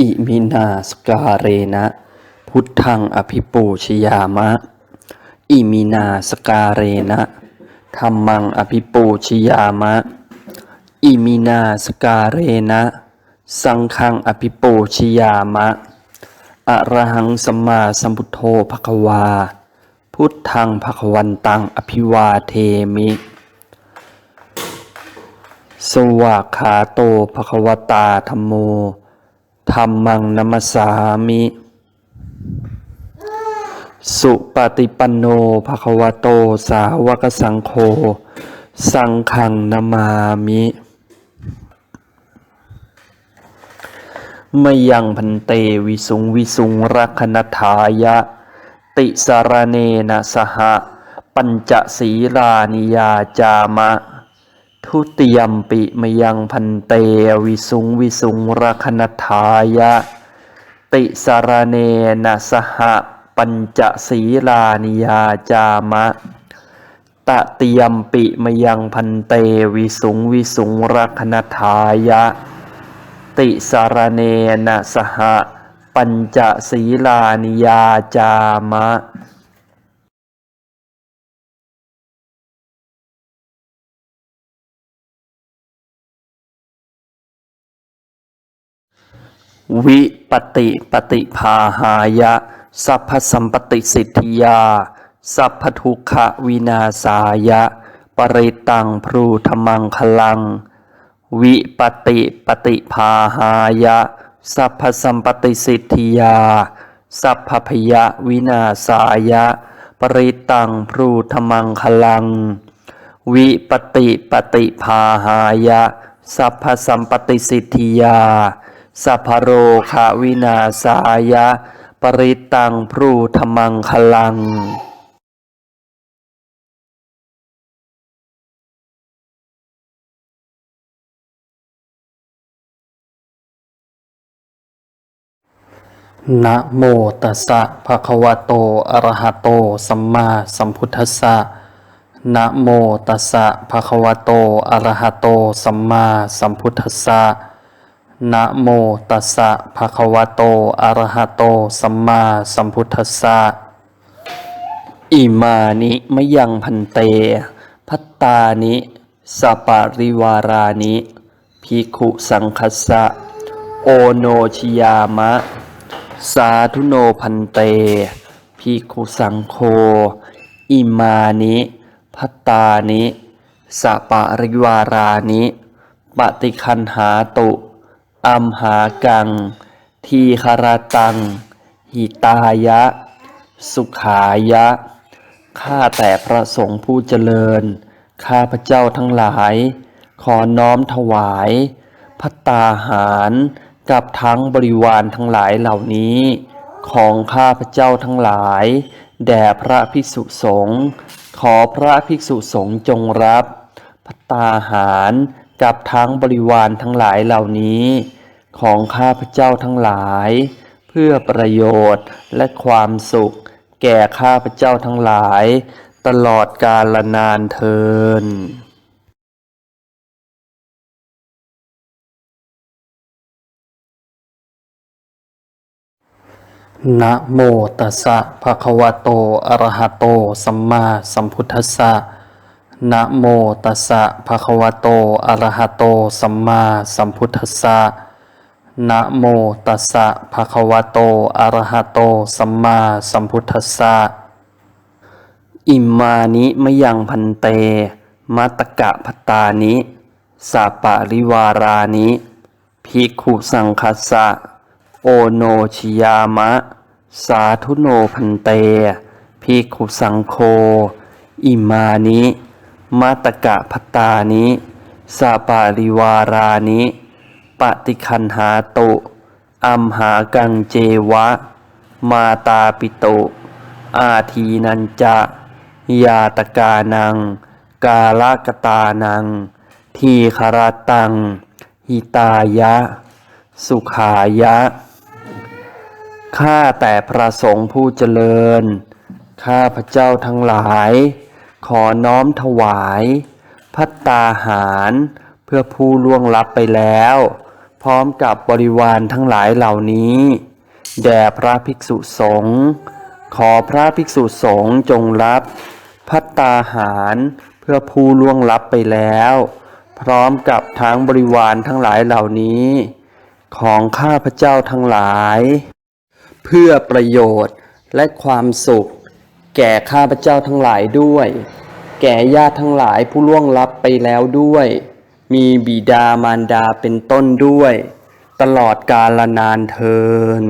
อิมินาสกาเรนะ พุทธังอภิปูชยามะ อิมินาสกาเรนะธรรมังอภิปูชยามะ อิมินาสกาเรนะ สังฆังอภิปูชยามะอะระหังสัมมาสัมพุทโธภควา พุทธังภควันตังอภิวาเทมิ สวากขาโตภควตาธรรมโม ธรรมังนัมสามิ สุปฏิปันโนภควโตสาวกสังโฆ สังฆังนามามิมยังพันเตวิสุงวิสุงรักขณทายะ ติสารเนนะสหปัญจศีลานิยาจามะ ทุติยมปิมยังพันเตวิสุงวิสุงรักขณทายะ ติสารเนนะสหปัญจศีลานิยาจามะ ตะติยมปิมยังพันเตวิสุงวิสุงรักขณทายะ ติสารเนนะสหปัญจศีลานิยาจามะ วิปติปฏิภาหายะ สัพพสัมปติสิทธิยา สัพพทุกขวินาศายะ ปริตังพรูธมังคลัง วิปติปฏิภาหายะ สัพพสัมปติสิทธิยา สัพพพยวินาศายะ ปริตังพรูธมังคลัง วิปติปฏิภาหายะ สัพพสัมปติสิทธิยา สัพโรคาวินาศายะ ปริตังพรูธมังคลังนะโมตัสสะภะคะวะโต อะระหะโต สัมมาสัมพุทธัสสะนะโมตัสสะภะคะวะโต อะระหะโต สัมมาสัมพุทธัสสะ นะโมตัสสะภะคะวะโต อะระหะโต สัมมาสัมพุทธัสสะ อิมานิมยังพันเต พัตตานิสปาริวารานิภิกขุสังคัสสะ โอโนชิยามะ สาธุโนพันเตภิกขุสังโฆอิมานิพัตตานิสปาริวารานิ ปฏิคันหาตุ อัมหากัง ทีคารตัง หิตายะ สุขายะ ข้าแต่พระสงฆ์ผู้เจริญ ข้าพระเจ้าทั้งหลาย ขอน้อมถวายพัตตาหารกับทั้งบริวารทั้งหลายเหล่านี้ ของข้าพระเจ้าทั้งหลาย แด่พระภิกษุสงฆ์ขอพระภิกษุสงฆ์จงรับพัตตาหาร กับทั้งบริวารทั้งหลายเหล่านี้ ของข้าพเจ้าทั้งหลาย เพื่อประโยชน์และความสุข แก่ข้าพเจ้าทั้งหลาย ตลอดกาลนานเทินนะโมตัสสะภะคะวะโต อะระหะโต สัมมาสัมพุทธัสสะ นะโมตัสสะภะคะวะโต อะระหะโต สัมมาสัมพุทธัสสะ นะโมตัสสะภะคะวะโต อะระหะโต สัมมาสัมพุทธัสสะ อิมานิมะยังพันเต มัตกะพัตตานิ สาปาริวารานิภิกขุสังคัสสะ โอโนชิยามะ สาธุโนพันเตภิกขุสังโฆอิมานิ มัตกะพัตตานิสาปาริวารานิปฏิคันหาตุอัมหากังเจวะ มาตาปิโต อาทีนันจะ ยาตกานัง กาลกตานัง ทีคารตัง หิตายะ สุขายะ ข้าแต่พระสงฆ์ผู้เจริญ ข้าพระเจ้าทั้งหลาย ขอน้อมถวายพัตตาหาร เพื่อผู้ล่วงลับไปแล้ว พร้อมกับบริวารทั้งหลายเหล่านี้ แด่พระภิกษุสงฆ์ขอพระภิกษุสงฆ์จงรับพัตตาหารเพื่อผู้ล่วงลับไปแล้ว พร้อมกับทั้งบริวารทั้งหลายเหล่านี้ ของข้าพเจ้าทั้งหลาย เพื่อประโยชน์และความสุข แก่ข้าพเจ้าทั้งหลายด้วย แก่ญาติทั้งหลายผู้ล่วงลับไปแล้วด้วย มีบิดามารดาเป็นต้นด้วย ตลอดกาลนานเทิน